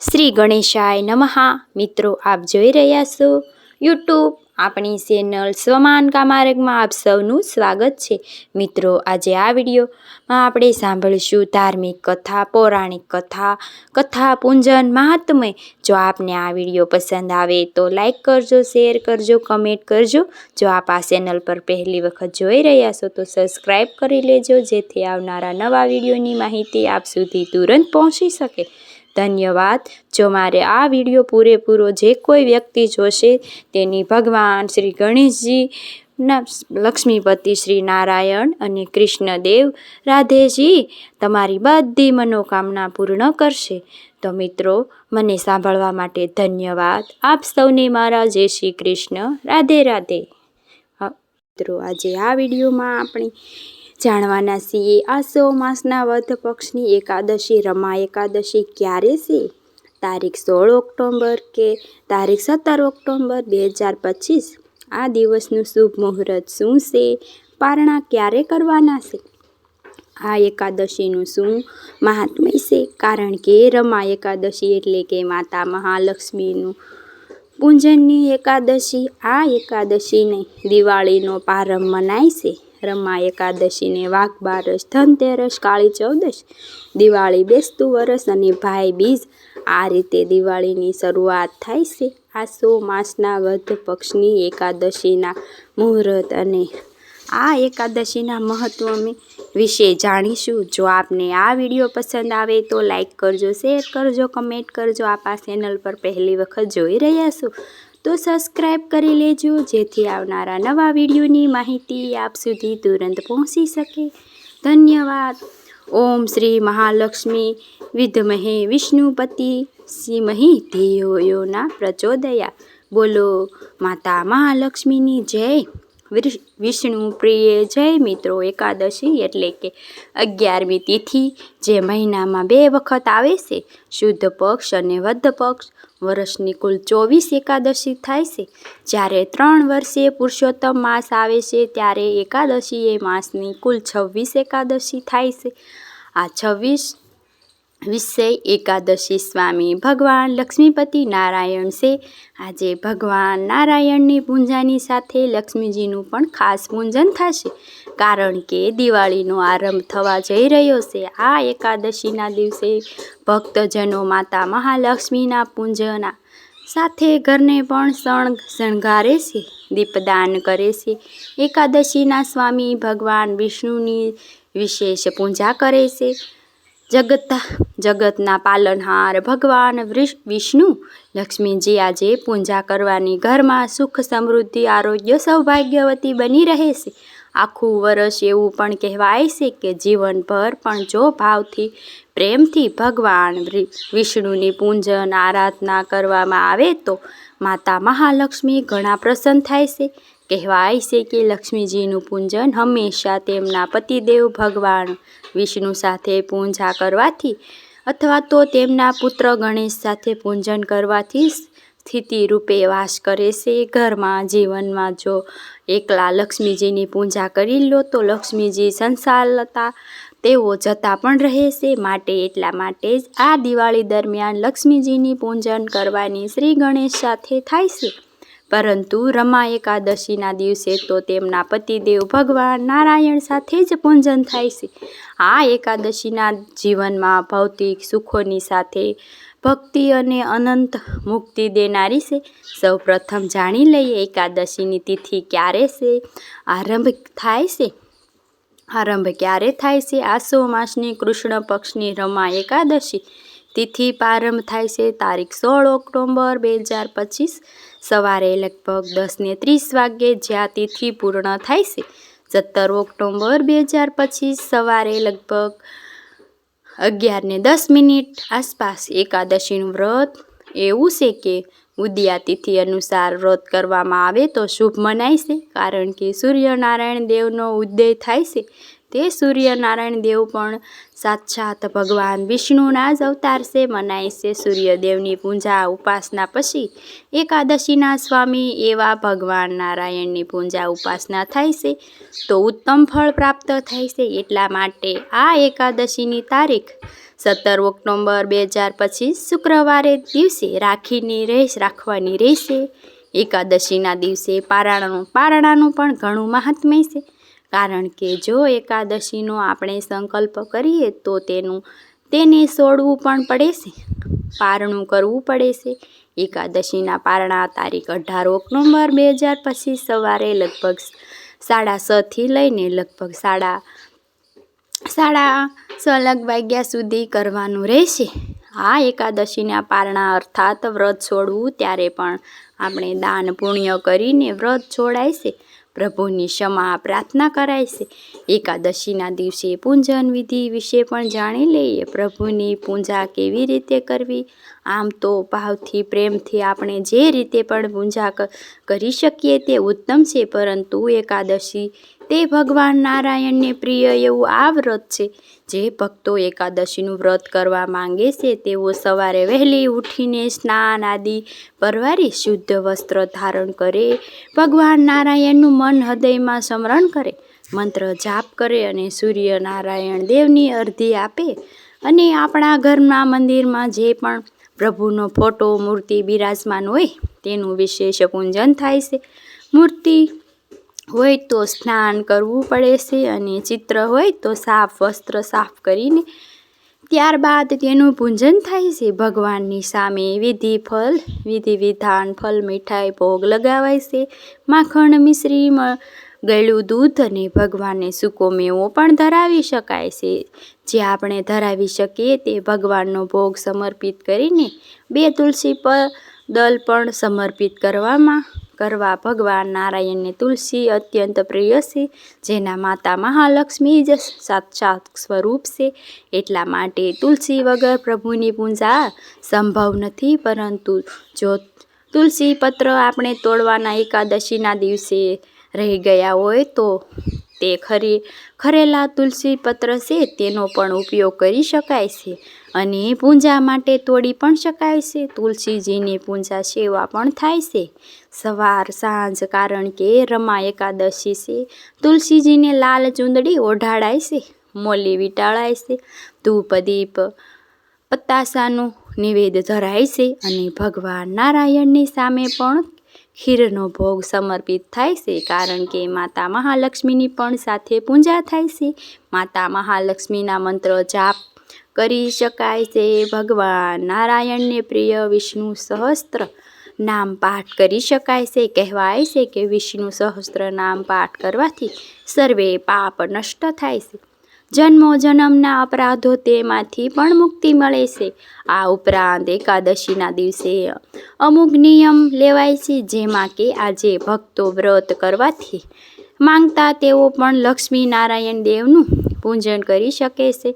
શ્રી ગણેશાય નમઃ. મિત્રો, આપ જોઈ રહ્યા છો યુટ્યુબ આપણી ચેનલ સ્વમાન કામાર્ગમાં આપ સૌનું સ્વાગત છે. મિત્રો, આજે આ વિડીયોમાં આપણે સાંભળીશું ધાર્મિક કથા, પૌરાણિક કથા કથા પૂંજન મહાત્મય. જો આપને આ વીડિયો પસંદ આવે તો લાઈક કરજો, શેર કરજો, કમેન્ટ કરજો. જો આપ આ ચેનલ પર પહેલી વખત જોઈ રહ્યા છો તો સબસ્ક્રાઈબ કરી લેજો, જેથી આવનારા નવા વિડીયોની માહિતી આપ સુધી તુરંત પહોંચી શકે. ધન્યવાદ. જો મારે આ વીડિયો પૂરેપૂરો જે કોઈ વ્યક્તિ જોશે, તેની ભગવાન શ્રી ગણેશજીના લક્ષ્મીપતિ શ્રી નારાયણ અને કૃષ્ણદેવ રાધેજી તમારી બધી મનોકામના પૂર્ણ કરશે. તો મિત્રો, મને સાંભળવા માટે ધન્યવાદ. આપ સૌને મારા જય શ્રી કૃષ્ણ. રાધે રાધે. મિત્રો, આજે આ વિડીયોમાં આપણે જાણવાના છીએ આસો માસના વધ પક્ષની એકાદશી રમા એકાદશી ક્યારે છે? તારીખ સોળ ઓક્ટોબર કે તારીખ સત્તર ઓક્ટોબર બે હજાર પચીસ? આ દિવસનું શુભ મુહૂર્ત શું છે? પારણા ક્યારે કરવાના છે? આ એકાદશીનું શું મહાત્મ્ય છે? કારણ કે રમા એકાદશી એટલે કે માતા મહાલક્ષ્મીનું પૂજનની એકાદશી. આ એકાદશીને દિવાળીનો પ્રારંભ મનાય છે. રમા એકાદશીને વાઘ બારસ, ધનતેરસ, કાળી ચૌદશ દિવાળી બેસતું વરસ અને ભાઈ બીજ. આ રીતે દિવાળીની શરૂઆત થાય છે. આસો માસના વધ પક્ષની એકાદશીના મુહૂર્ત અને આ એકાદશીના મહત્વ વિશે જાણીશું. જો આપને આ વીડિયો પસંદ આવે તો લાઈક કરજો, શેર કરજો, કમેન્ટ કરજો. આપ આ ચેનલ પર પહેલી વખત જોઈ રહ્યા છો તો સબસ્ક્રાઈબ કરી લેજો, જેથી આવનારા નવા વિડીયોની માહિતી આપ સુધી તુરંત પહોંચી શકે. ધન્યવાદ. ઓમ શ્રી મહાલક્ષ્મી વિદ્મહે વિષ્ણુપતિ. સિમહી ધીયો પ્રચોદયા. બોલો, માતા મહાલક્ષ્મીની જય. વિષ્ણુ પ્રિય જય મિત્રો એકાદશી એટલે કે અગિયારમી તિથિ જે મહિનામાં બે વખત આવે છે. શુદ્ધ પક્ષ અને વદ્ધ પક્ષ. વર્ષની કુલ ચોવીસ એકાદશી થાય છે. જ્યારે ત્રણ વર્ષે પુરુષોત્તમ માસ આવે છે, ત્યારે એકાદશી એ માસની કુલ છવ્વીસ એકાદશી થાય છે. આ છવ્વીસ વિષય એકાદશી સ્વામી ભગવાન લક્ષ્મીપતિ નારાયણ છે. આજે ભગવાન નારાયણની પૂજાની સાથે લક્ષ્મીજીનું પણ ખાસ પૂજન થશે. કારણ કે દિવાળીનો આરંભ થવા જઈ રહ્યો છે. આ એકાદશીના દિવસે ભક્તજનો માતા મહાલક્ષ્મીના પૂજના સાથે ઘરને પણ શણ શણગારે છે, દીપદાન કરે છે. એકાદશીના સ્વામી ભગવાન વિષ્ણુની વિશેષ પૂજા કરે છે. જગત, જગતના પાલનહાર ભગવાન વિષ્ણુ. લક્ષ્મીજી આજે પૂજા કરવાની ઘરમાં સુખ સમૃદ્ધિ, આરોગ્ય સૌભાગ્યવતી બની રહે છે. આખું વર્ષ એવું પણ કહેવાય છે કે જીવનભર પણ જો ભાવથી, પ્રેમથી ભગવાન વિષ્ણુની પૂજન, આરાધના કરવામાં આવે તો માતા મહાલક્ષ્મી ઘણા પ્રસન્ન થાય છે. કહેવાય છે કે લક્ષ્મીજીનું પૂજન હંમેશા તેમના પતિદેવ ભગવાન વિષ્ણુ સાથે પૂજા કરવાથી અથવા તો તેમના પુત્ર ગણેશ સાથે પૂજન કરવાથી સ્થિતિ રૂપે વાસ કરે છે. ઘરમાં જીવનમાં જો એકલા લક્ષ્મીજીની પૂજા કરી લો તો લક્ષ્મીજી સંસારતા તેઓ જતા પણ રહે છે. માટે એટલા માટે જ આ દિવાળી દરમિયાન લક્ષ્મીજીની પૂજન કરવાની શ્રી ગણેશ સાથે થાય છે. પરંતુ રમા એકાદશીના દિવસે તો તેમના પતિદેવ ભગવાન નારાયણ સાથે જ પૂજન થાય છે. આ એકાદશીના જીવનમાં ભૌતિક સુખોની સાથે ભક્તિ અને અનંત મુક્તિ દેનારી છે. સૌ પ્રથમ જાણી લઈએ એકાદશીની તિથિ ક્યારે છે, આરંભ થાય છે? આરંભ ક્યારે થાય છે? આસો માસની કૃષ્ણ પક્ષની રમા એકાદશી. તિથિ પ્રારંભ થાય છે તારીખ સોળ ઓક્ટોબર બે હજાર પચીસ. સવારે લગભગ દસને ત્રીસ વાગ્યે જ્યાં તિથિ પૂર્ણ થાય છે, સત્તર ઓક્ટોબર બે હજાર પચીસ સવારે લગભગ અગિયારને દસ મિનિટ આસપાસ એકાદશીનું વ્રત. એવું છે કે ઉદયા તિથિ અનુસાર વ્રત કરવામાં આવે તો શુભ મનાય છે, કારણ કે સૂર્યનારાયણ દેવનો ઉદય થાય છે તે સૂર્યનારાયણ દેવ પણ સાક્ષાત ભગવાન વિષ્ણુના જ અવતાર છે. મનાય છે સૂર્યદેવની પૂજા, ઉપાસના પછી એકાદશીના સ્વામી એવા ભગવાન નારાયણની પૂજા, ઉપાસના થાય છે તો ઉત્તમ ફળ પ્રાપ્ત થાય છે. એટલા માટે આ એકાદશીની તારીખ સત્તર ઓક્ટોબર બે હજાર પચીસ શુક્રવારે દિવસે રાખીની રેસ રાખવાની રહેશે. એકાદશીના દિવસે પારાણાનું પારણાનું પણ ઘણું મહાત્મ્ય છે. કારણ કે જો એકાદશીનો આપણે સંકલ્પ કરીએ તો તેનું, તેને છોડવું પણ પડે છે પારણું કરવું પડે છે એકાદશીના પારણા તારીખ અઢાર ઓક્ટોબર બે હજાર પચીસ સવારે લગભગ સાડા છથી લઈને લગભગ સાડા સાડા છ વાગ્યા સુધી કરવાનું રહેશે. આ એકાદશીના પારણા અર્થાત વ્રત છોડવું, ત્યારે પણ આપણે દાન પુણ્ય કરીને વ્રત છોડાય છે. પ્રભુની ક્ષમા પ્રાર્થના કરાય છે. એકાદશીના દિવસે પૂજન વિધિ વિશે પણ જાણી લઈએ. પ્રભુની પૂજા કેવી રીતે કરવી? આમ તો ભાવથી, પ્રેમથી આપણે જે રીતે પણ પૂજા કરી શકીએ તે ઉત્તમ છે, પરંતુ એકાદશી તે ભગવાન નારાયણને પ્રિય એવું આ વ્રત છે. જે ભક્તો એકાદશીનું વ્રત કરવા માંગે છે, તેઓ સવારે વહેલી ઉઠીને સ્નાન આદિ પરવારી શુદ્ધ વસ્ત્ર ધારણ કરે. ભગવાન નારાયણનું મન હૃદયમાં સ્મરણ કરે, મંત્ર જાપ કરે અને સૂર્ય નારાયણ દેવની અર્ધી આપે. અને આપણા ઘરના મંદિરમાં જે પણ પ્રભુનો ફોટો, મૂર્તિ બિરાજમાન હોય, તેનું વિશેષ પૂજન થાય છે. મૂર્તિ હોય તો સ્નાન કરવું પડે છે અને ચિત્ર હોય તો સાફ વસ્ત્ર સાફ કરીને ત્યારબાદ તેનું પૂજન થાય છે. ભગવાનની સામે વિધિ ફલ, વિધિ વિધાન, ફલ, મીઠાઈ, ભોગ લગાવાય છે. માખણ, મિશ્રી ગળ્યું દૂધ અને ભગવાનને સૂકો મેવો પણ ધરાવી શકાય છે. જે આપણે ધરાવી શકીએ તે ભગવાનનો ભોગ સમર્પિત કરીને બે તુલસી પર દલ પણ સમર્પિત કરવામાં કરવા ભગવાન નારાયણને તુલસી અત્યંત પ્રિય છે, જેના માતા મહાલક્ષ્મી જ સાક્ષાત સ્વરૂપ છે. એટલા માટે તુલસી વગર પ્રભુની પૂજા સંભવ નથી, પરંતુ જો તુલસી પત્ર આપણે તોડવાના એકાદશીના દિવસે રહી ગયા હોય તો તે ખરી. ખરેલા તુલસી પત્ર છે તેનો પણ ઉપયોગ કરી શકાય છે અને પૂજા માટે તોડી પણ શકાય છે. તુલસીજીની પૂજા સેવા પણ થાય છે. સવાર, સાંજ, કારણ કે રમા એકાદશી છે. તુલસીજીને લાલ ચૂંદડી ઓઢાડાય છે, મોલી વિટાળાય છે, ધૂપ, દીપ, પતાસાનું નિવેદ ધરાય છે અને ભગવાન નારાયણની સામે પણ ખીરનો ભોગ સમર્પિત થાય છે કારણ કે માતા મહાલક્ષ્મીની પણ સાથે પૂજા થાય છે. માતા મહાલક્ષ્મીના મંત્ર જાપ કરી શકાય છે. ભગવાન નારાયણને પ્રિય વિષ્ણુ સહસ્ત્ર નામ પાઠ કરી શકાય છે. કહેવાય છે કે વિષ્ણુ સહસ્ત્ર નામ પાઠ કરવાથી સર્વે પાપ નષ્ટ થાય છે. જન્મો જન્મના અપરાધો તેમાંથી પણ મુક્તિ મળે છે. આ ઉપરાંત એકાદશીના દિવસે અમુક નિયમ લેવાય છે, જેમાં કે આજે ભક્તો વ્રત કરવાથી માંગતા તેઓ પણ લક્ષ્મી નારાયણ દેવનું પૂજન કરી શકે છે.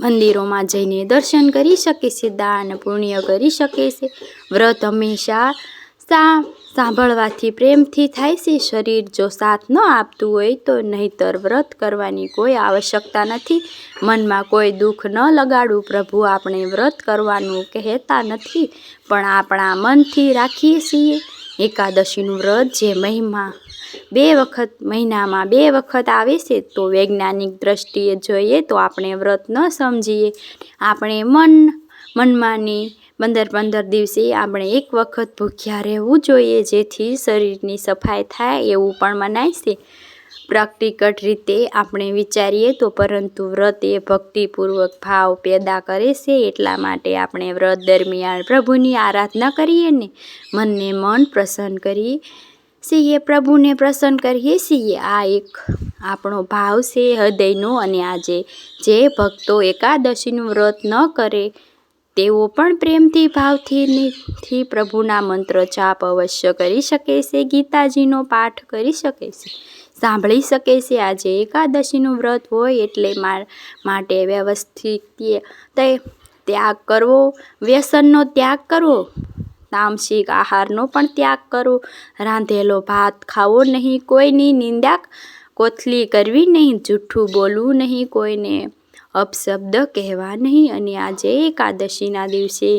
મંદિરોમાં જઈને દર્શન કરી શકે છે, દાન પુણ્ય કરી શકે છે. વ્રત હંમેશા સા સાંભળવાથી પ્રેમથી થાય છે. શરીર જો સાથ ન આપતું હોય તો નહીતર વ્રત કરવાની કોઈ આવશ્યકતા નથી. મનમાં કોઈ દુઃખ ન લગાડવું. પ્રભુ આપણે વ્રત કરવાનું કહેતા નથી, પણ આપણા મનથી રાખીએ છીએ. એકાદશીનું વ્રત જે મહિમા, બે વખત, મહિનામાં બે વખત આવે છે, તો વૈજ્ઞાનિક દ્રષ્ટિએ જોઈએ તો આપણે વ્રત ન સમજીએ. આપણે મન, મનમાંની પંદર પંદર દિવસે આપણે એક વખત ભૂખ્યા રહેવું જોઈએ, જેથી શરીરની સફાઈ થાય એવું પણ મનાય છે. પ્રાક્ટિકલ રીતે આપણે વિચારીએ તો પરંતુ વ્રત એ ભક્તિપૂર્વક ભાવ પેદા કરે છે, એટલા માટે આપણે વ્રત દરમિયાન પ્રભુની આરાધના કરીએ ને મનને મન પ્રસન્ન કરીએ છીએ, પ્રભુને પ્રસન્ન કરીએ છીએ. આ એક આપણો ભાવ છે, હૃદયનો અને આજે જે ભક્તો એકાદશીનું વ્રત ન કરે તેઓ પણ પ્રેમથી ભાવથી પ્રભુના મંત્ર જાપ અવશ્ય કરી શકે છે, ગીતાજીનો પાઠ કરી શકે છે. સાંભળી શકે છે આજે એકાદશીનું વ્રત હોય એટલે માટે વ્યવસ્થિત ત્યાગ કરવો, વ્યસનનો ત્યાગ કરવો, તામસિક આહારનો પણ ત્યાગ કરવો, રાંધેલો ભાત ખાવો નહીં, કોઈની નિંદા કોથલી કરવી નહીં, જૂઠું બોલવું નહીં, કોઈને અપશબ્દ કહેવા નહીં અને આજે એકાદશીના દિવસે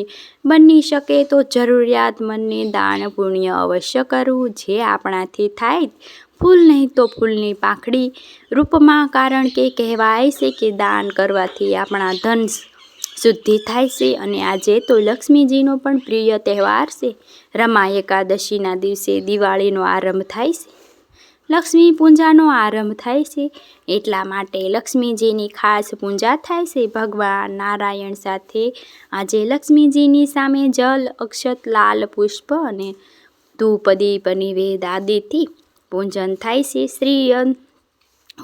બની શકે તો જરૂરિયાતમંદને દાન પુણ્ય અવશ્ય કરવું. જે આપણાથી થાય ફૂલ નહીં તો ફૂલની પાંખડી રૂપમાં, કારણ કે કહેવાય છે કે દાન કરવાથી આપણા ધન શુદ્ધિ થાય છે અને આજે તો લક્ષ્મીજીનો પણ પ્રિય તહેવાર છે. રમા એકાદશીના દિવસે દિવાળીનો આરંભ થાય છે. લક્ષ્મી પૂજાનો આરંભ થાય છે. એટલા માટે લક્ષ્મીજીની ખાસ પૂજા થાય છે. ભગવાન નારાયણ સાથે આજે લક્ષ્મીજીની સામે જલ, અક્ષત, લાલ પુષ્પ અને ધૂપ, દીપ, નિવેદ આદિથી પૂજન થાય છે. શ્રી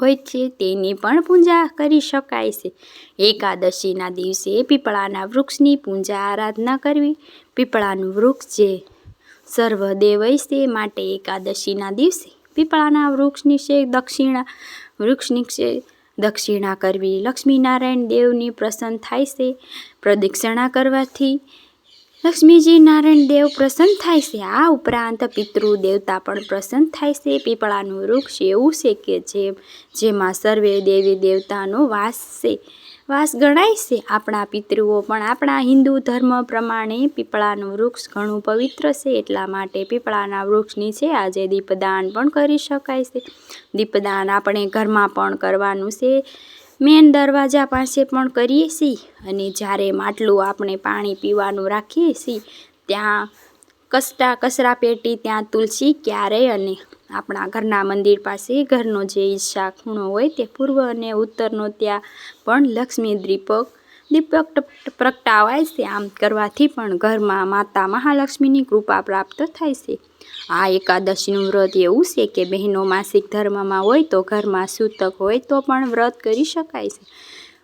હોય છે તેની પણ પૂજા કરી શકાય છે. એકાદશીના દિવસે પીપળાના વૃક્ષની પૂજા આરાધના કરવી. પીપળાનું વૃક્ષ જે સર્વદેવ છે માટે એકાદશીના દિવસે પીપળાના વૃક્ષની છે દક્ષિણા વૃક્ષની છે દક્ષિણા કરવી. લક્ષ્મીનારાયણ દેવની પ્રસન્ન થાય છે પ્રદક્ષિણા કરવાથી. લક્ષ્મીજી નારાયણ દેવ પ્રસન્ન થાય છે. આ ઉપરાંત પિતૃ દેવતા પણ પ્રસન્ન થાય છે. પીપળાનું વૃક્ષ એવું છે કે જે, જેમાં સર્વે દેવી દેવતાનો વાસ છે. વાસ ગણાય છે. આપણા પિતૃઓ પણ આપણા હિન્દુ ધર્મ પ્રમાણે પીપળાનું વૃક્ષ ઘણું પવિત્ર છે. એટલા માટે પીપળાના વૃક્ષની છે. આજે દીપદાન પણ કરી શકાય છે. દીપદાન આપણે ઘરમાં પણ કરવાનું છે. મેન દરવાજા પાસે પણ કરીએ છીએ. અને જ્યારે માટલું આપણે પાણી પીવાનું રાખીએ છીએ, ત્યાં કસટા કચરા પેટી, ત્યાં તુલસી ક્યારે અને આપણા ઘરના મંદિર પાસે ઘરનો જે ઈચ્છા ખૂણો હોય તે પૂર્વ અને ઉત્તરનો ત્યાં પણ લક્ષ્મી દીપક દીપક પ્રગટાવાય છે. આમ કરવાથી પણ ઘરમાં માતા મહાલક્ષ્મીની કૃપા પ્રાપ્ત થાય છે. આ એકાદશીનું વ્રત એવું છે કે બહેનો માસિક ધર્મમાં હોય તો ઘરમાં સૂતક હોય તો પણ વ્રત કરી શકાય છે.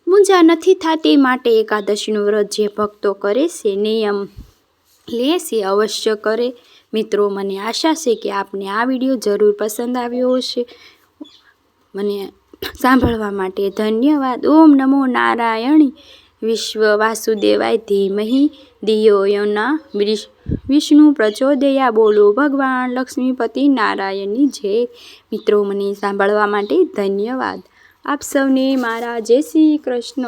મૂંઝા નથી થતી માટે એકાદશીનું વ્રત જે ભક્તો કરે છે, નિયમ લે છે, અવશ્ય કરે. મિત્રો, મને આશા છે કે આપને આ વીડિયો જરૂર પસંદ આવ્યો હશે. મને સાંભળવા માટે ધન્યવાદ. ઓમ નમો નારાયણી. વિશ્વ વાસુદેવાય ધીમહી દિયોયોના વિષ્ણુ પ્રચોદયા બોલો ભગવાન લક્ષ્મીપતિ નારાયણની જય. મિત્રો, મને સાંભળવા માટે ધન્યવાદ. આપ સૌને મારા જય શ્રી કૃષ્ણ.